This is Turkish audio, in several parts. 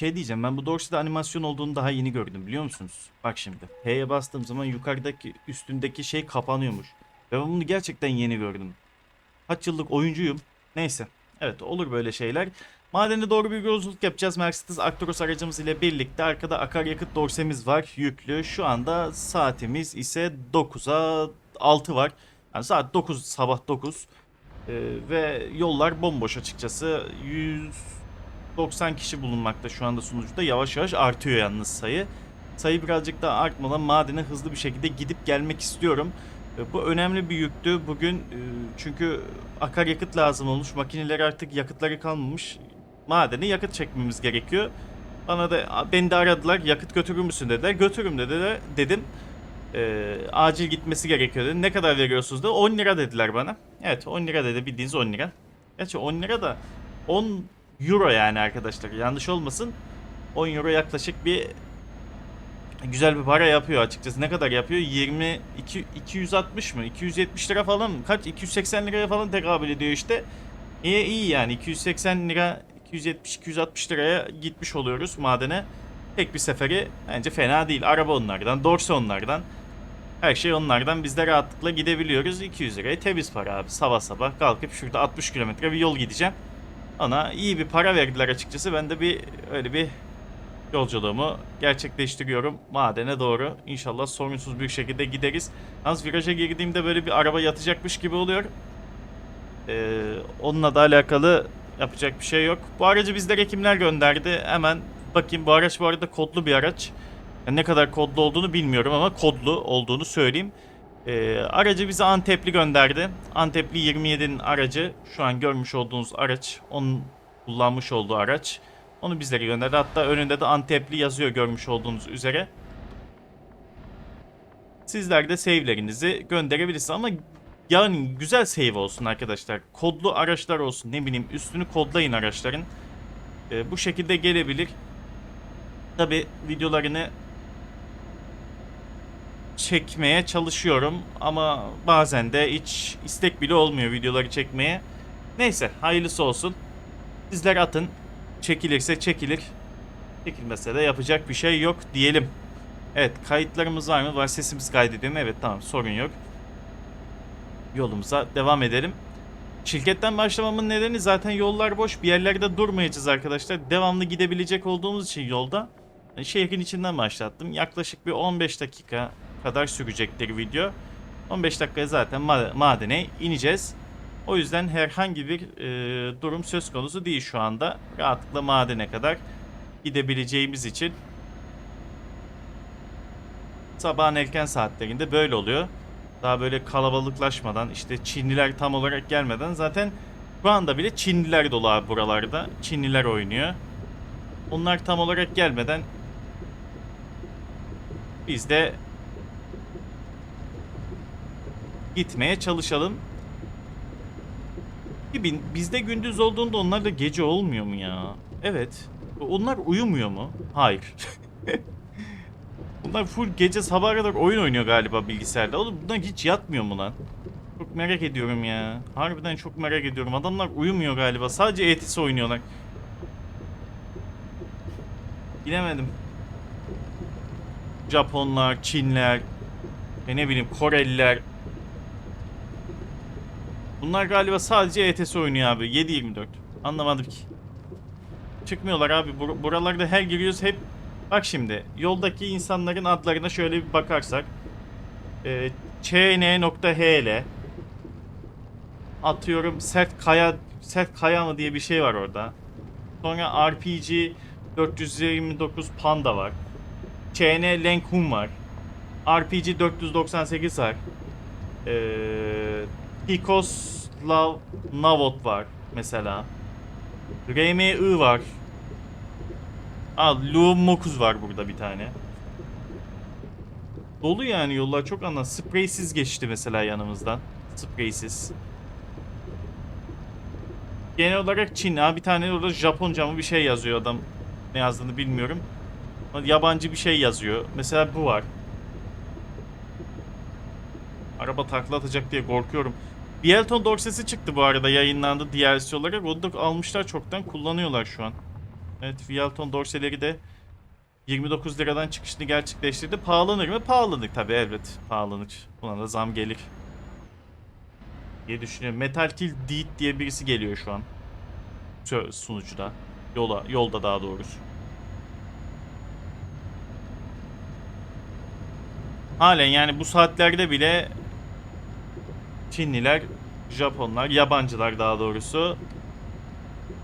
şey diyeceğim ben bu Dorset'te animasyon olduğunu daha yeni gördüm biliyor musunuz? Bak şimdi P'ye bastığım zaman yukarıdaki üstündeki şey kapanıyormuş. Ve ben bunu gerçekten yeni gördüm. Kaç yıllık oyuncuyum. Neyse. Evet olur böyle şeyler. Madene doğru bir yolculuk yapacağız. Mercedes Actros aracımız ile birlikte arkada akaryakıt dorsemiz var yüklü. Şu anda saatimiz ise 9'a 6 var. Yani saat 9 sabah 9. Ee, ve yollar bomboş açıkçası. 190 kişi bulunmakta şu anda sunucuda. Yavaş yavaş artıyor yalnız sayı. Sayı birazcık daha artmadan madene hızlı bir şekilde gidip gelmek istiyorum. E, Bu önemli bir yüktü bugün e, çünkü akaryakıt lazım olmuş. Makineler artık yakıtları kalmamış. Madene yakıt çekmemiz gerekiyor. Bana da beni de aradılar yakıt götürür müsün dediler. Götürürüm dediler dedim. E, acil gitmesi gerekiyor dedi. Ne kadar veriyorsunuz da 10 lira dediler bana. Evet 10 lira dedi bildiğiniz 10 lira. Gerçi 10 lira da 10 euro yani arkadaşlar yanlış olmasın. 10 euro yaklaşık bir güzel bir para yapıyor açıkçası. Ne kadar yapıyor? 20 2 260 mı? 270 lira falan mı? Kaç? 280 liraya falan tekabül ediyor işte. İyi iyi yani 280 lira 270 260 liraya gitmiş oluyoruz madene. Tek bir seferi bence fena değil. Araba onlardan, dorse onlardan. Her şey onlardan biz de rahatlıkla gidebiliyoruz. 200 liraya temiz para abi. Sabah sabah kalkıp şurada 60 kilometre bir yol gideceğim. Ona iyi bir para verdiler açıkçası. Ben de bir öyle bir yolculuğumu gerçekleştiriyorum madene doğru. İnşallah sorunsuz bir şekilde gideriz. Yalnız viraja girdiğimde böyle bir araba yatacakmış gibi oluyor. Ee, onunla da alakalı yapacak bir şey yok. Bu aracı bizlere kimler gönderdi? Hemen bakayım. Bu araç bu arada kodlu bir araç. Yani ne kadar kodlu olduğunu bilmiyorum ama kodlu olduğunu söyleyeyim. Ee, aracı bize Antepli gönderdi. Antepli 27'nin aracı. Şu an görmüş olduğunuz araç. Onun kullanmış olduğu araç. Onu bizlere gönderdi. Hatta önünde de Antepli yazıyor görmüş olduğunuz üzere. Sizler de save'lerinizi gönderebilirsiniz ama yani güzel save olsun arkadaşlar. Kodlu araçlar olsun. Ne bileyim üstünü kodlayın araçların. Ee, bu şekilde gelebilir. Tabi videolarını çekmeye çalışıyorum ama bazen de hiç istek bile olmuyor videoları çekmeye. Neyse hayırlısı olsun. Sizler atın. Çekilirse çekilir. Çekilmese de yapacak bir şey yok diyelim. Evet kayıtlarımız var mı? Var sesimiz kaydediyor mu? Evet tamam sorun yok. Yolumuza devam edelim. Şirketten başlamamın nedeni zaten yollar boş. Bir yerlerde durmayacağız arkadaşlar. Devamlı gidebilecek olduğumuz için yolda. Şehrin içinden başlattım. Yaklaşık bir 15 dakika kadar sürecektir video. 15 dakikaya zaten ma- madene ineceğiz. O yüzden herhangi bir e, durum söz konusu değil şu anda. Rahatlıkla madene kadar gidebileceğimiz için sabahın erken saatlerinde böyle oluyor. Daha böyle kalabalıklaşmadan işte Çinliler tam olarak gelmeden zaten şu anda bile Çinliler dolu abi buralarda. Çinliler oynuyor. Onlar tam olarak gelmeden biz de gitmeye çalışalım. Bizde gündüz olduğunda onlar da gece olmuyor mu ya? Evet. Onlar uyumuyor mu? Hayır. bunlar full gece sabaha kadar oyun oynuyor galiba bilgisayarda. Oğlum bunlar hiç yatmıyor mu lan? Çok merak ediyorum ya. Harbiden çok merak ediyorum. Adamlar uyumuyor galiba. Sadece ETS oynuyorlar. Bilemedim. Japonlar, Çinler, ve ne bileyim Koreliler. Bunlar galiba sadece ETS oynuyor abi. 7-24. Anlamadım ki. Çıkmıyorlar abi. Bur- buralarda her giriyoruz hep... Bak şimdi. Yoldaki insanların adlarına şöyle bir bakarsak. Ee, ÇN.HL Atıyorum sert kaya sert kaya mı diye bir şey var orada. Sonra RPG 429 Panda var. ÇN Lenkhun var. RPG 498 var. Ee, Picos Lav Navot var mesela. RMI var. Aa, Luum Mokuz var burada bir tane. Dolu yani yollar çok anlam. Spraysiz geçti mesela yanımızdan. Spraysiz. Genel olarak Çin. Ha bir tane orada Japonca mı bir şey yazıyor adam. Ne yazdığını bilmiyorum. Yabancı bir şey yazıyor. Mesela bu var. Araba takla atacak diye korkuyorum. Bielton Dorsesi çıktı bu arada yayınlandı DLC olarak. Onu da almışlar çoktan kullanıyorlar şu an. Evet Vialton dorseleri de 29 liradan çıkışını gerçekleştirdi. Pahalanır mı? Pahalanır tabii elbet. Pahalanır. Buna da zam gelir. diye düşünüyorum. Metal Till Deed diye birisi geliyor şu an. Sunucuda. Yola, yolda daha doğrusu. Halen yani bu saatlerde bile Çinliler, Japonlar, yabancılar daha doğrusu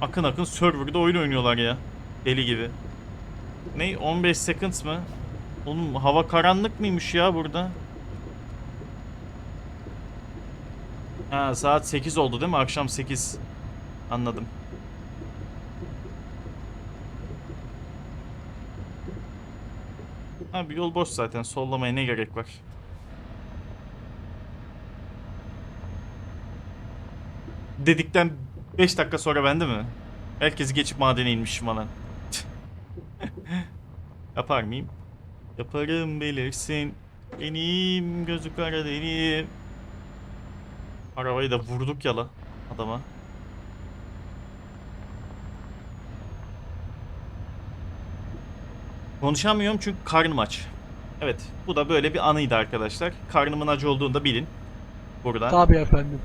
akın akın serverda oyun oynuyorlar ya. Deli gibi. Ne 15 seconds mı? Oğlum hava karanlık mıymış ya burada? Ha saat 8 oldu değil mi? Akşam 8. Anladım. Abi yol boş zaten. Sollamaya ne gerek var? Dedikten 5 dakika sonra bende mi? Herkes geçip madene inmiş falan. Yapar mıyım? Yaparım bilirsin. Benim gözü kara delim. Arabayı da vurduk yala adama. Konuşamıyorum çünkü karnım aç. Evet bu da böyle bir anıydı arkadaşlar. Karnımın acı olduğunu da bilin. Burada. Tabii efendim.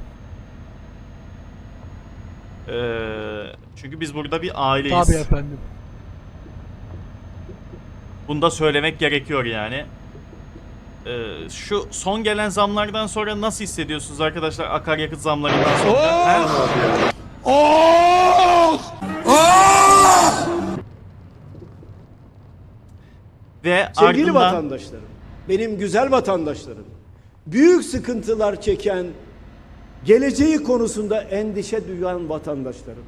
Ee, çünkü biz burada bir aileyiz. Tabii efendim. Bunu da söylemek gerekiyor yani. Ee, şu son gelen zamlardan sonra nasıl hissediyorsunuz arkadaşlar akaryakıt zamlarından sonra? He? Ve Sevgili ardından vatandaşlarım, benim güzel vatandaşlarım, büyük sıkıntılar çeken, geleceği konusunda endişe duyan vatandaşlarım.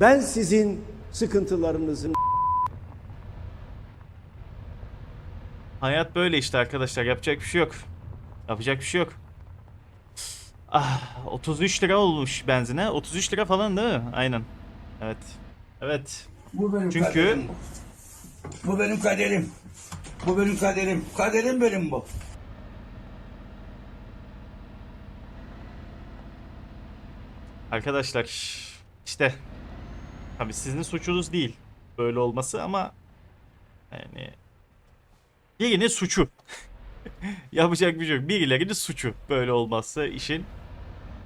Ben sizin sıkıntılarınızın hayat böyle işte arkadaşlar yapacak bir şey yok. Yapacak bir şey yok. Ah 33 lira olmuş benzine. 33 lira falan değil mi? Aynen. Evet. Evet. Bu benim Çünkü- kaderim bu. Bu benim kaderim. Bu benim kaderim. Kaderim benim bu. Arkadaşlar işte tabii sizin suçunuz değil böyle olması ama yani birinin suçu. Yapacak bir şey yok. Birilerinin suçu böyle olmazsa işin.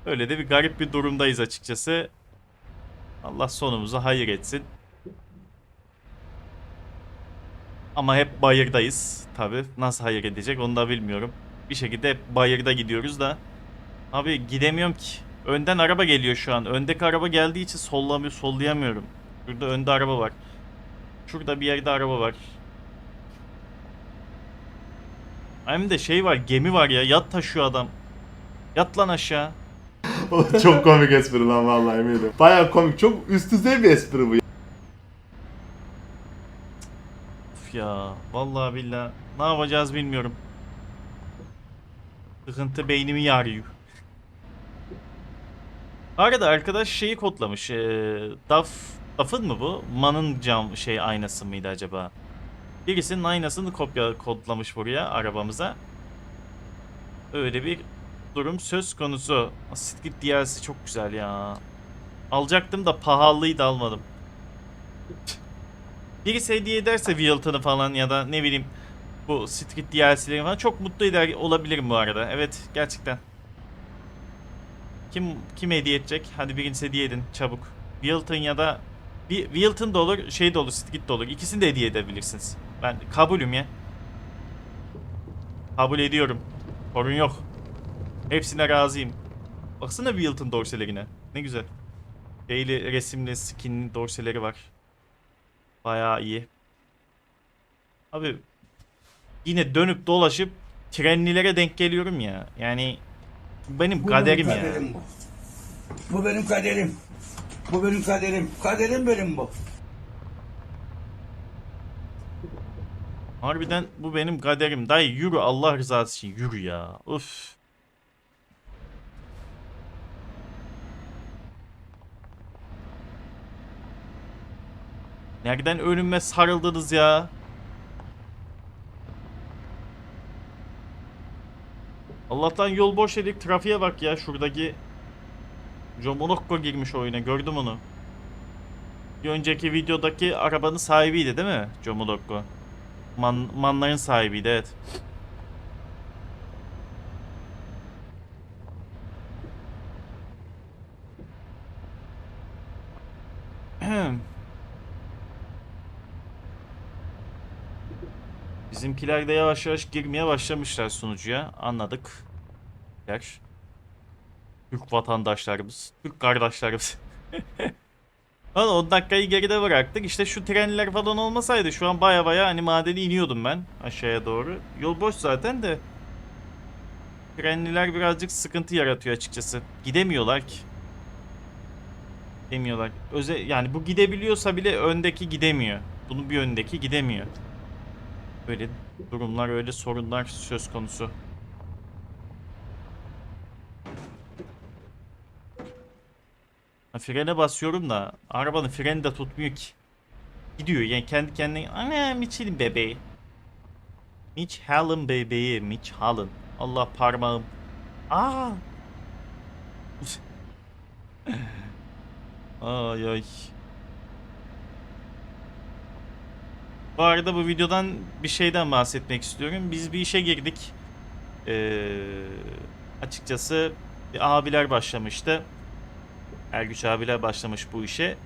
Öyle de bir garip bir durumdayız açıkçası. Allah sonumuzu hayır etsin. Ama hep bayırdayız tabi. Nasıl hayır edecek onu da bilmiyorum. Bir şekilde hep bayırda gidiyoruz da. Abi gidemiyorum ki. Önden araba geliyor şu an. Öndeki araba geldiği için sollamıyor, sollayamıyorum. Şurada önde araba var. Şurada bir yerde araba var. Hem de şey var, gemi var ya. Yat taşıyor adam. Yat lan aşağı. Çok komik espri lan vallahi eminim. Baya komik. Çok üst düzey bir espri bu. Of ya. Vallahi billahi. Ne yapacağız bilmiyorum. Sıkıntı beynimi yarıyor. Arada arkadaş şeyi kodlamış. Ee, Daf, Daf'ın mı bu? Man'ın cam şey aynası mıydı acaba? Birisinin aynasını kopya kodlamış buraya arabamıza. Öyle bir durum söz konusu. Street DLC çok güzel ya. Alacaktım da pahalıydı almadım. Birisi hediye ederse Wilton'ı falan ya da ne bileyim bu Street DLC'leri falan çok mutlu eder olabilirim bu arada. Evet gerçekten. Kim kim hediye edecek? Hadi biriniz hediye edin çabuk. Wilton ya da bir Wilton da olur, şey de olur, Street de olur. İkisini de hediye edebilirsiniz. Ben kabulüm ya. Kabul ediyorum. Sorun yok. Hepsine razıyım. Baksana Wilton dorselerine. Ne güzel. Şeyli resimli skinli dorseleri var. Bayağı iyi. Abi yine dönüp dolaşıp trenlilere denk geliyorum ya. Yani benim Bu kaderim benim ya. kaderim bu. Bu benim kaderim. Bu benim kaderim. Kaderim benim bu. Harbiden bu benim kaderim. Dayı yürü Allah rızası için yürü ya. Uf. Nereden önüme sarıldınız ya? Allah'tan yol boş dedik. Trafiğe bak ya şuradaki. Jomonokko girmiş oyuna. Gördüm onu. Bir önceki videodaki arabanın sahibiydi değil mi? Jomolokko. Man, manların sahibiydi evet. Bizimkiler de yavaş yavaş girmeye başlamışlar sunucuya. Anladık. Ger. Türk vatandaşlarımız, Türk kardeşlerimiz. Valla 10 dakikayı geride bıraktık. İşte şu trenler falan olmasaydı şu an baya baya hani madeni iniyordum ben aşağıya doğru. Yol boş zaten de. Trenliler birazcık sıkıntı yaratıyor açıkçası. Gidemiyorlar ki. Gidemiyorlar. Öze yani bu gidebiliyorsa bile öndeki gidemiyor. Bunun bir öndeki gidemiyor. Böyle durumlar, öyle sorunlar söz konusu. Ha, frene basıyorum da arabanın freni de tutmuyor ki. Gidiyor yani kendi kendine. Ana Mitchell'in bebeği. Mitch Hallen bebeği. Mitch Hallen. Allah parmağım. Aa. ay ay. Bu arada bu videodan bir şeyden bahsetmek istiyorum. Biz bir işe girdik. Ee, açıkçası abiler başlamıştı. Ergüç abiler başlamış bu işe.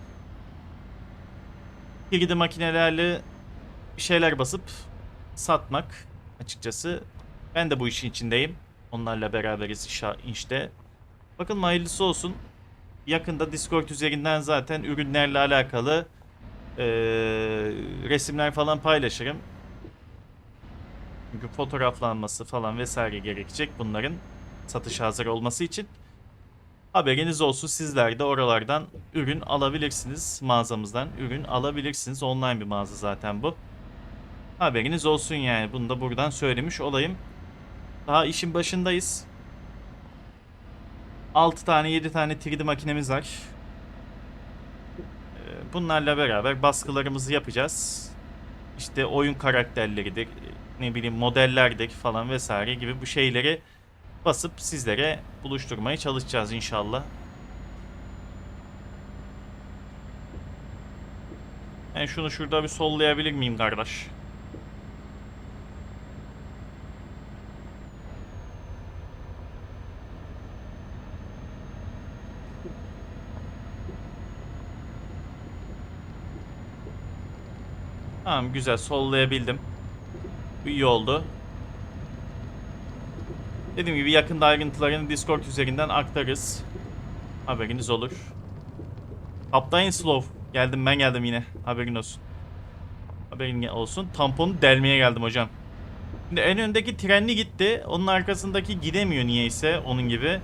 3D makinelerle bir şeyler basıp satmak açıkçası. Ben de bu işin içindeyim. Onlarla beraberiz işte. Bakın hayırlısı olsun. Yakında Discord üzerinden zaten ürünlerle alakalı eee, resimler falan paylaşırım. Çünkü fotoğraflanması falan vesaire gerekecek bunların satışa hazır olması için. Haberiniz olsun sizler de oralardan ürün alabilirsiniz. Mağazamızdan ürün alabilirsiniz. Online bir mağaza zaten bu. Haberiniz olsun yani. Bunu da buradan söylemiş olayım. Daha işin başındayız. 6 tane 7 tane 3D makinemiz var. Bunlarla beraber baskılarımızı yapacağız. İşte oyun karakterleridir, ne bileyim modellerdir falan vesaire gibi bu şeyleri basıp sizlere buluşturmaya çalışacağız inşallah. Ben şunu şurada bir sollayabilir miyim kardeş? Tamam güzel sollayabildim. İyi oldu. Dediğim gibi yakında ayrıntılarını Discord üzerinden aktarırız. Haberiniz olur. Kaptan Slow. Geldim ben geldim yine. Haberin olsun. Haberin olsun. Tamponu delmeye geldim hocam. Şimdi en öndeki trenli gitti. Onun arkasındaki gidemiyor niyeyse onun gibi.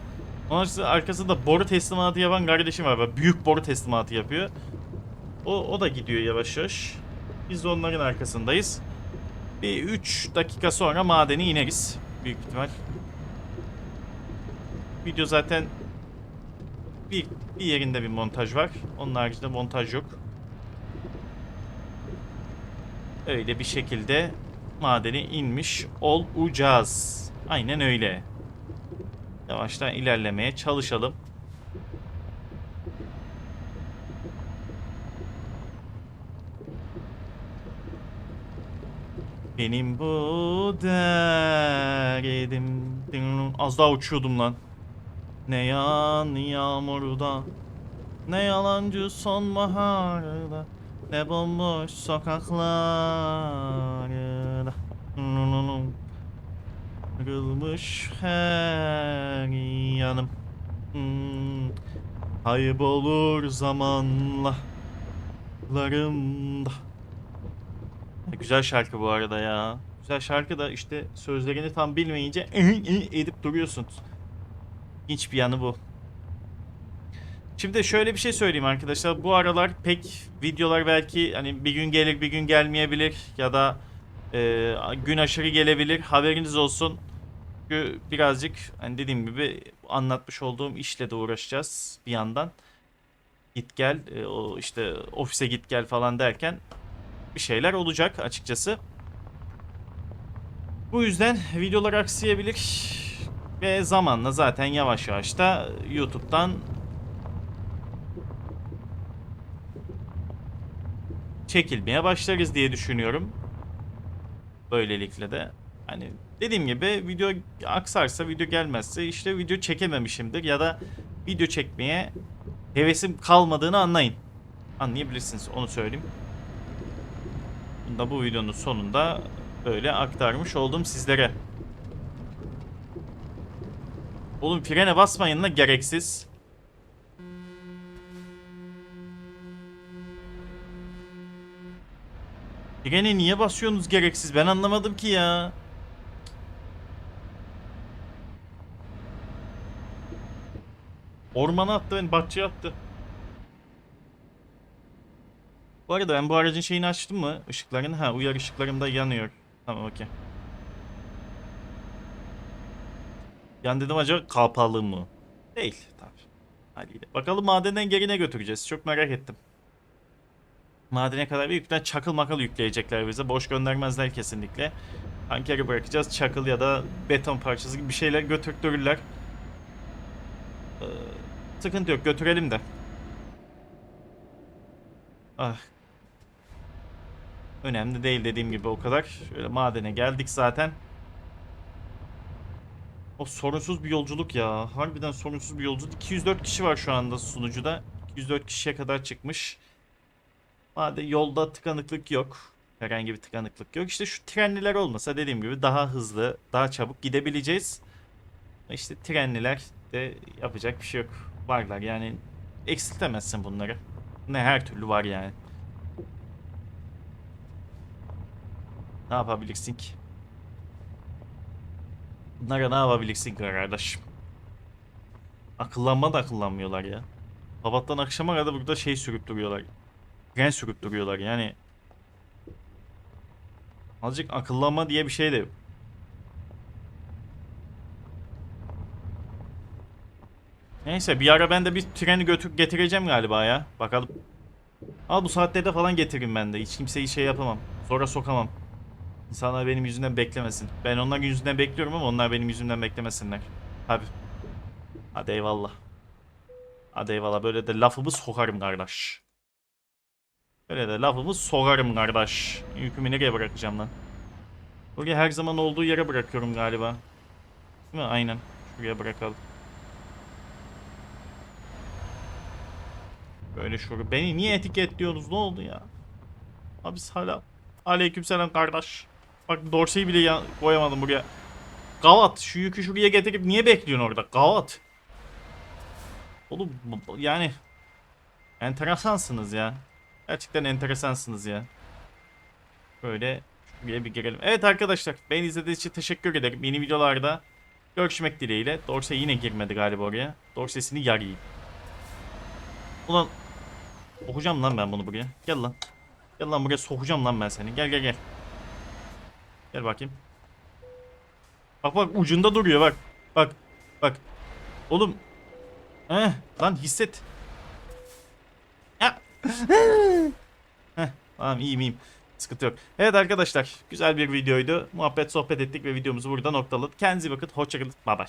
Onun arkasında boru teslimatı yapan kardeşim var. Büyük boru teslimatı yapıyor. O, o da gidiyor yavaş yavaş. Biz de onların arkasındayız. Bir 3 dakika sonra madeni ineriz. Büyük ihtimal. Video zaten bir, bir yerinde bir montaj var. Onun haricinde montaj yok. Öyle bir şekilde madeni inmiş olacağız. Aynen öyle. Yavaştan ilerlemeye çalışalım. Benim bu derdim. Az daha uçuyordum lan. Ne yağan yağmurda Ne yalancı sonbaharda Ne bomboş sokaklarda. Kırılmış her yanım. Hmm, Kaybolur zamanla Larımda Güzel şarkı bu arada ya. Güzel şarkı da işte sözlerini tam bilmeyince edip duruyorsun. İlginç bir yanı bu. Şimdi şöyle bir şey söyleyeyim arkadaşlar. Bu aralar pek videolar belki hani bir gün gelir bir gün gelmeyebilir ya da e, gün aşırı gelebilir. Haberiniz olsun. Çünkü birazcık hani dediğim gibi anlatmış olduğum işle de uğraşacağız bir yandan. Git gel e, o işte ofise git gel falan derken bir şeyler olacak açıkçası. Bu yüzden videolar aksayabilir ve zamanla zaten yavaş yavaş da YouTube'dan çekilmeye başlarız diye düşünüyorum. Böylelikle de hani dediğim gibi video aksarsa video gelmezse işte video çekememişimdir ya da video çekmeye hevesim kalmadığını anlayın. Anlayabilirsiniz onu söyleyeyim. Da bu videonun sonunda böyle aktarmış oldum sizlere. Oğlum frene basmayın la gereksiz. Frene niye basıyorsunuz gereksiz? Ben anlamadım ki ya. Ormana attı beni, bahçeye attı. Bu arada ben bu aracın şeyini açtım mı? Işıklarını. Ha uyarı ışıklarım da yanıyor. Tamam okey. Yan dedim acaba kapalı mı? Değil tabii. Haliyle. Bakalım madenden geri ne götüreceğiz? Çok merak ettim. Madene kadar büyük ihtimalle çakıl makal yükleyecekler bize. Boş göndermezler kesinlikle. Tankeri bırakacağız. Çakıl ya da beton parçası gibi bir şeyler götürtürürler. Ee, sıkıntı yok. Götürelim de. Ah. Önemli değil dediğim gibi o kadar. Şöyle madene geldik zaten. O sorunsuz bir yolculuk ya. Harbiden sorunsuz bir yolculuk. 204 kişi var şu anda sunucuda. 204 kişiye kadar çıkmış. Hadi yolda tıkanıklık yok. Herhangi bir tıkanıklık yok. İşte şu trenliler olmasa dediğim gibi daha hızlı, daha çabuk gidebileceğiz. İşte trenliler de yapacak bir şey yok. Varlar yani eksiltemezsin bunları. Ne her türlü var yani. Ne yapabilirsin ki? Bunlara ne yapabilirsin ki kardeşim? Akıllanma da akıllanmıyorlar ya. Sabahtan akşama kadar burada şey sürüp duruyorlar. Tren sürüp duruyorlar yani. Azıcık akıllanma diye bir şey de yok. Neyse bir ara ben de bir treni götür getireceğim galiba ya. Bakalım. Al bu saatlerde falan getiririm ben de. Hiç kimseyi şey yapamam. Sonra sokamam. İnsanlar benim yüzümden beklemesin. Ben onların yüzünden bekliyorum ama onlar benim yüzümden beklemesinler. Tabi. Hadi eyvallah. Hadi eyvallah. Böyle de lafımı sokarım kardeş. Böyle de lafımı sokarım kardeş. Yükümü nereye bırakacağım lan? Buraya her zaman olduğu yere bırakıyorum galiba. Değil mi? Aynen. Şuraya bırakalım. Böyle şuraya. Beni niye etiketliyorsunuz? Ne oldu ya? Abi hala. Aleykümselam kardeş. Bak dorseyi bile ya- koyamadım buraya. Gavat şu yükü şuraya getirip niye bekliyorsun orada? Gavat. Oğlum yani enteresansınız ya. Gerçekten enteresansınız ya. Böyle şuraya bir girelim. Evet arkadaşlar beni izlediğiniz için teşekkür ederim. Yeni videolarda görüşmek dileğiyle. Dorse yine girmedi galiba oraya. Dorsesini yarayayım. Ulan sokacağım lan ben bunu buraya. Gel lan. Gel lan buraya sokacağım lan ben seni. Gel gel gel. Gel bakayım. Bak bak ucunda duruyor bak. Bak. Bak. Oğlum. Eh, lan hisset. Ya. Heh, tamam iyiyim iyiyim. Sıkıntı yok. Evet arkadaşlar güzel bir videoydu. Muhabbet sohbet ettik ve videomuzu burada noktaladık. Kendinize bakın. Hoşçakalın. Bay bay.